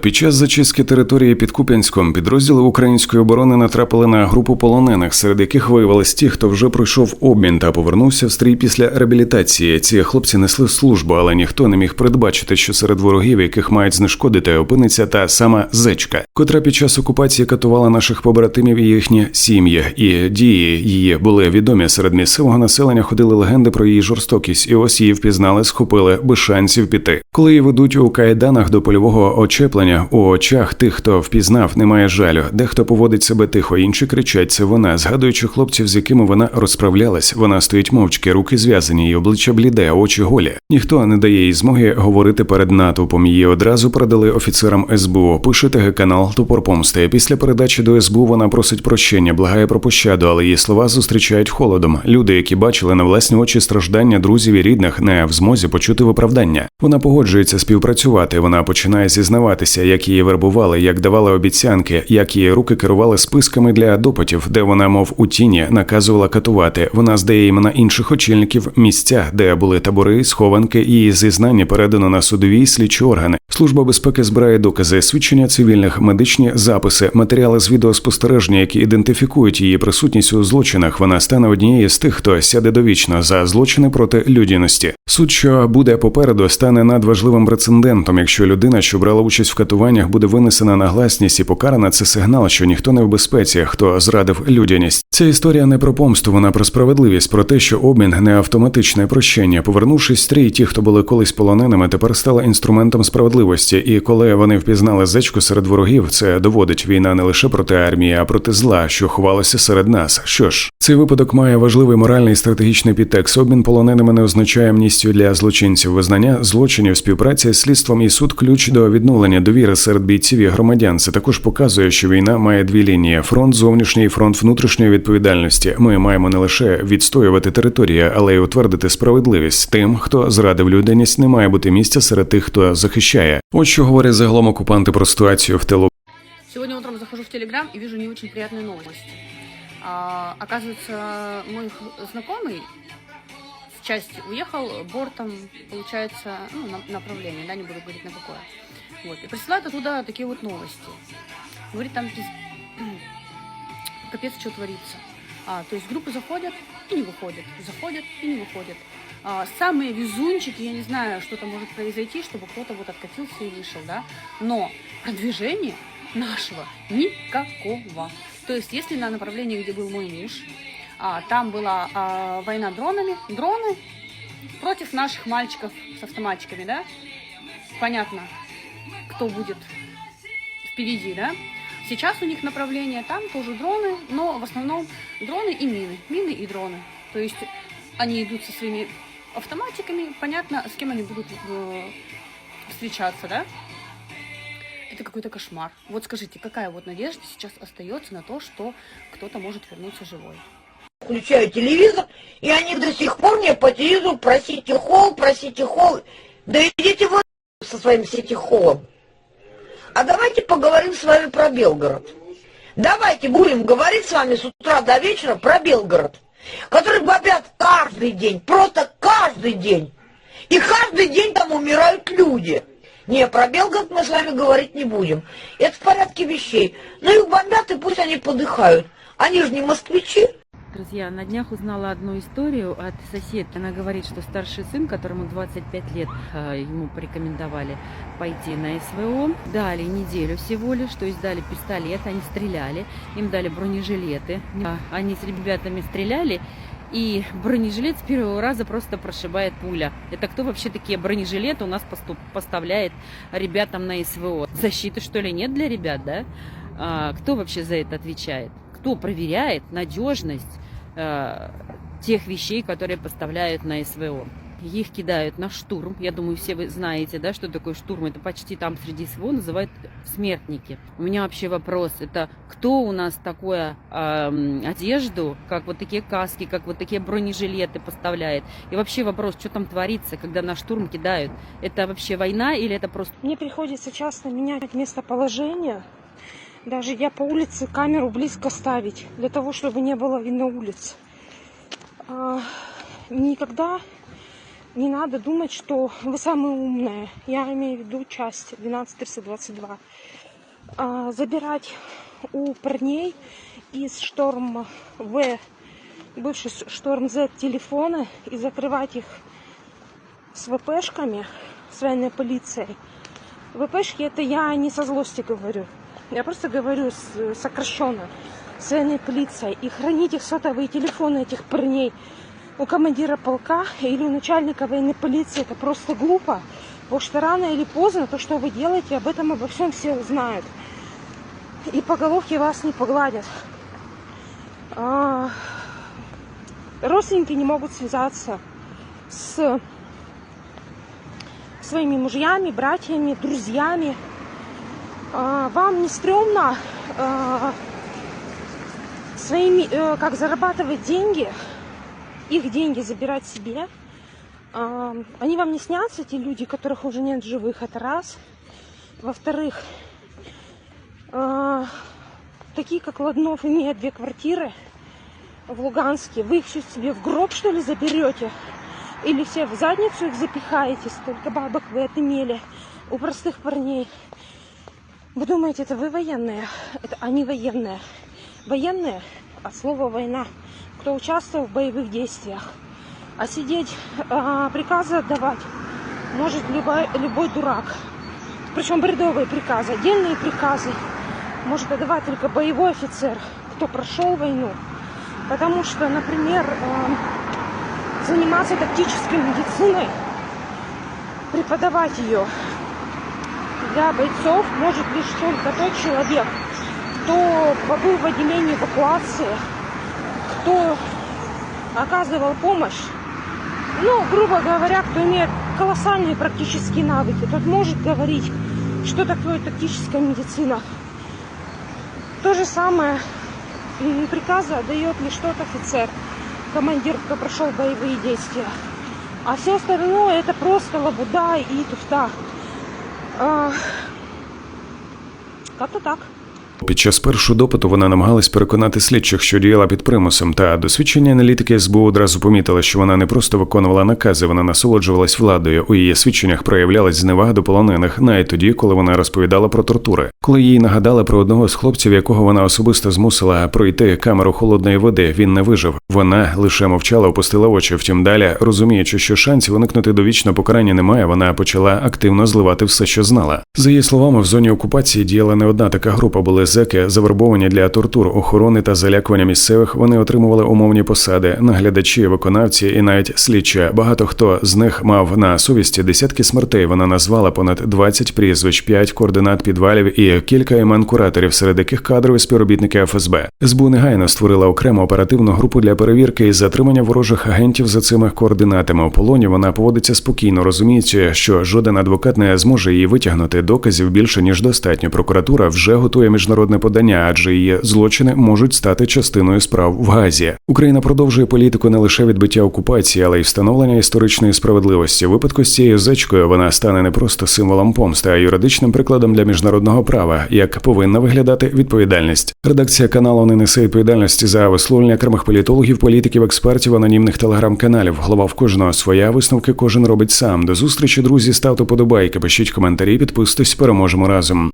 Під час зачистки території під Куп'янськом підрозділи української оборони натрапили на групу полонених, серед яких виявились ті, хто вже пройшов обмін та повернувся в стрій після реабілітації. Ці хлопці несли службу, але ніхто не міг передбачити, що серед ворогів, яких мають знешкодити, опиниться та сама зечка, котра під час окупації катувала наших побратимів і їхні сім'ї. І дії її були відомі серед місцевого населення. Ходили легенди про її жорстокість, і ось її впізнали, схопили без шансів піти. Коли її ведуть у кайданах до польового очеплення, у очах тих, хто впізнав, немає жалю. Дехто поводить себе тихо, інші кричать. Це вона, згадуючи хлопців, з якими вона розправлялась. Вона стоїть мовчки, руки зв'язані, і обличчя бліде, очі голі. Ніхто не дає їй змоги говорити перед натовпом. Її одразу передали офіцерам СБУ. Пише ТГ канал Топор помсти. Після передачі до СБУ вона просить прощення, благає про пощаду, але її слова зустрічають холодом. Люди, які бачили на власні очі страждання друзів і рідних, не в змозі почути виправдання. Вона погоджується співпрацювати. Вона починає зізнаватися, як її вербували, як давали обіцянки, як її руки керували списками для допитів, де вона, мов у тіні, наказувала катувати. Вона здає імена інших очільників місця, де були табори, схованки. Її зізнання передано на судові слідчі органи. Служба безпеки збирає докази, свідчення цивільних, медичні записи, матеріали з відеоспостереження, які ідентифікують її присутність у злочинах. Вона стане однією з тих, хто сяде довічно за злочини проти людяності. Суд, що буде попереду, стане надважливим прецедентом. Якщо людина, що брала участь в катуваннях, буде винесена на гласність і покарана, це сигнал, що ніхто не в безпеці, хто зрадив людяність. Ця історія не про помсту, вона про справедливість, про те, що обмін не автоматичне прощення. Повернувшись стрій, ті, хто були колись полоненими, тепер стали інструментом справедливості. І коли вони впізнали зечку серед ворогів, це доводить війна не лише проти армії, а проти зла, що ховалося серед нас. Що ж, цей випадок має важливий моральний і стратегічний підтекст. Обмін полоненими не означає амністію для злочинців, визнання злочинів, співпраця з слідством і суд ключ до відновлення довіри серед бійців і громадян. Це також показує, що війна має дві лінії: фронт зовнішній, і фронт внутрішньої відповідальності. Ми маємо не лише відстоювати території, але й утвердити справедливість. Тим, хто зрадив людяність, не має бути місця серед тих, хто захищає. От що говорять загалом окупанти про ситуацію в тилу. Сегодня утром захожу в Телеграм и вижу не очень приятную новость. А, оказывается, мой знакомый в части уехал бортом, получается, ну, на направление, да, не буду говорить на какое. Вот. И присылает оттуда такие вот новости. Говорит, там пиз- капец, что творится. А, то есть группы заходят и не выходят, заходят и не выходят. А, самые везунчики, я не знаю, что там может произойти, чтобы кто-то вот откатился и вышел, да, но продвижение нашего никакого. То есть, если на направлении, где был мой муж, а, там была а, война дронами, дроны против наших мальчиков с автоматчиками, да, понятно, кто будет впереди, да. Сейчас у них направление там тоже дроны, но в основном дроны и мины, мины и дроны. То есть они идут со своими автоматиками, понятно, с кем они будут э, встречаться, да. Это какой-то кошмар. Вот скажите, какая вот надежда сейчас остается на то, что кто-то может вернуться живой? Включаю телевизор, и они до сих пор мне по телевизору про сити-холл, про сити-холл. Да идите вы со своим сити-холлом. А давайте поговорим с вами про Белгород. Давайте будем говорить с вами с утра до вечера про Белгород, который бомбят каждый день, просто каждый день. И каждый день там умирают люди. Не, про Белгород мы с вами говорить не будем. Это в порядке вещей. Ну их бомбят, и пусть они подыхают. Они же не москвичи. Друзья, на днях узнала одну историю от соседки. Она говорит, что старший сын, которому 25 лет, э, ему порекомендовали пойти на СВО. Дали неделю всего лишь, то есть дали пистолет, они стреляли, им дали бронежилеты. А, Они с ребятами стреляли, и бронежилет с первого раза просто прошибает пуля. Это кто вообще такие бронежилеты у нас поставляет ребятам на СВО? Защиты, что ли, нет для ребят, да? А, кто вообще за это отвечает? Кто проверяет надежность э, тех вещей, которые поставляют на СВО? Их кидают на штурм. Я думаю, все вы знаете, да, что такое штурм. Это почти там среди СВО называют смертники. У меня вообще вопрос, это кто у нас такое эм, одежду, как вот такие каски, как вот такие бронежилеты поставляет? И вообще вопрос, что там творится, когда на штурм кидают? Это вообще война или это просто Мне приходится часто менять местоположение. Даже я по улице камеру близко ставить, для того, чтобы не было видно улиц. А, никогда не надо думать, что вы самые умные. Я имею в виду часть 12322. А, забирать у парней из шторм В, бывший шторм Z телефоны и закрывать их с ВПшками, с военной полицией. ВПшки это я не со злости говорю. Я просто говорю сокращенно с военной полицией. И хранить их сотовые телефоны этих парней у командира полка или у начальника военной полиции это просто глупо. Потому что рано или поздно то, что вы делаете, об этом обо всем все узнают. И по головке вас не погладят. А, родственники не могут связаться с своими мужьями, братьями, друзьями. А, Вам не стрёмно а, своими, э, как зарабатывать деньги, их деньги забирать себе. А, Они вам не снятся, эти люди, которых уже нет живых, это раз. Во-вторых, такие как Ладнов имеют две квартиры в Луганске. Вы их все себе в гроб, что ли, заберете? Или все в задницу их запихаете? Столько бабок вы отымели у простых парней. Вы думаете, это вы военные? Это они военные. Военные от слова война. Кто участвовал в боевых действиях. А сидеть, а, приказы отдавать может любой, любой дурак. Причем бредовые приказы, отдельные приказы может отдавать только боевой офицер, кто прошел войну. Потому что, например, эм, заниматься тактической медициной, преподавать ее для бойцов может лишь только тот человек, кто побыл в отделении эвакуации, кто оказывал помощь, ну, грубо говоря, кто имеет колоссальные практические навыки, тот может говорить, что такое тактическая медицина. То же самое приказы отдает лишь тот офицер, командир, кто прошел боевые действия. А все остальное это просто лабуда и туфта. А, Как-то так. Під час першого допиту вона намагалась переконати слідчих, що діяла під примусом, та досвідчені аналітики СБУ одразу помітили, що вона не просто виконувала накази, вона насолоджувалась владою. У її свідченнях проявлялась зневага до полонених, навіть тоді, коли вона розповідала про тортури. Коли їй нагадали про одного з хлопців, якого вона особисто змусила пройти камеру холодної води, він не вижив. Вона лише мовчала, опустила очі. Втім, далі, розуміючи, що шансів уникнути довічного покарання немає, вона почала активно зливати все, що знала. За її словами, в зоні окупації діяла не одна така група. Були зеки, завербовані для тортур, охорони та залякування місцевих. Вони отримували умовні посади, наглядачі, виконавці і навіть слідчі. Багато хто з них мав на совісті десятки смертей. Вона назвала понад 20 прізвищ, 5 координат підвалів і кілька імен кураторів, серед яких кадрові співробітники ФСБ. СБУ негайно створила окрему оперативну групу для перевірки і затримання ворожих агентів за цими координатами. У полоні вона поводиться спокійно, розуміючи, що жоден адвокат не зможе її витягнути. Доказів більше ніж достатньо. Прокуратура вже готує міжнародне подання, адже її злочини можуть стати частиною справ в Газі. Україна продовжує політику не лише відбиття окупації, але й встановлення історичної справедливості. Випадку з цією зечкою вона стане не просто символом помсти, а юридичним прикладом для міжнародного права, як повинна виглядати відповідальність. Редакція каналу не несе відповідальності за висловлення окремих політологів, політиків, експертів, анонімних телеграм-каналів. Голова в кожного своя висновки кожен робить сам. До зустрічі, друзі. Ставте подобайки, пишіть коментарі, підписуйтесь, переможемо разом.